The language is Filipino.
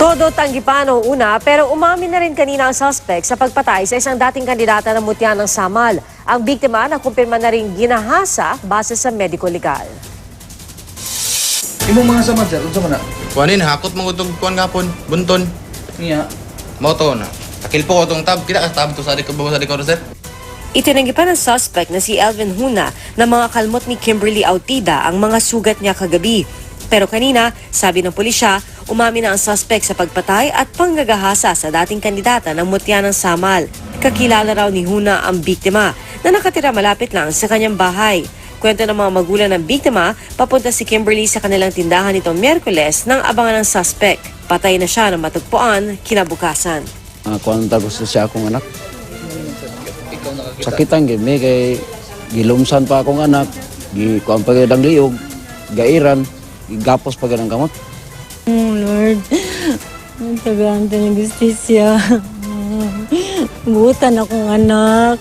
Todo tanggi pa noong una pero umamin na rin kanina ang suspect sa pagpatay sa isang dating kandidata ng mutya ng Samal. Ang biktima na kumpirma na rin ginahasa base sa medical legal. Imong mga samad sir, unsa man na? Kuanin, hakot mo itong kuan kapon, bunton. Niya. Mo to na. Takil po ko itong tab. Kira ka tab to sa likod ba sa likod, sir? Itinanggi pa ng suspect na si Elvin Huna na mga kalmot ni Kimberly Autida ang mga sugat niya kagabi. Pero kanina, sabi ng pulisya, umamin na ang suspect sa pagpatay at panggagahasa sa dating kandidata ng mutya ng Samal. Kakilala raw ni Huna ang biktima na nakatira malapit lang sa kanyang bahay. Kwento ng mga magulang ng biktima, papunta si Kimberly sa kanilang tindahan nitong Miyerkules nang abangan ng suspect. Patay na siya ng matagpuan kinabukasan. uh, kung gusto siya akong anak. Sakitan gid mi kay gilumsan pa akong anak, gi kuan pa ang liog, gairan, gapos pa ang kamot. Oh Lord, ang tagaan ng justisya. Butan akong anak.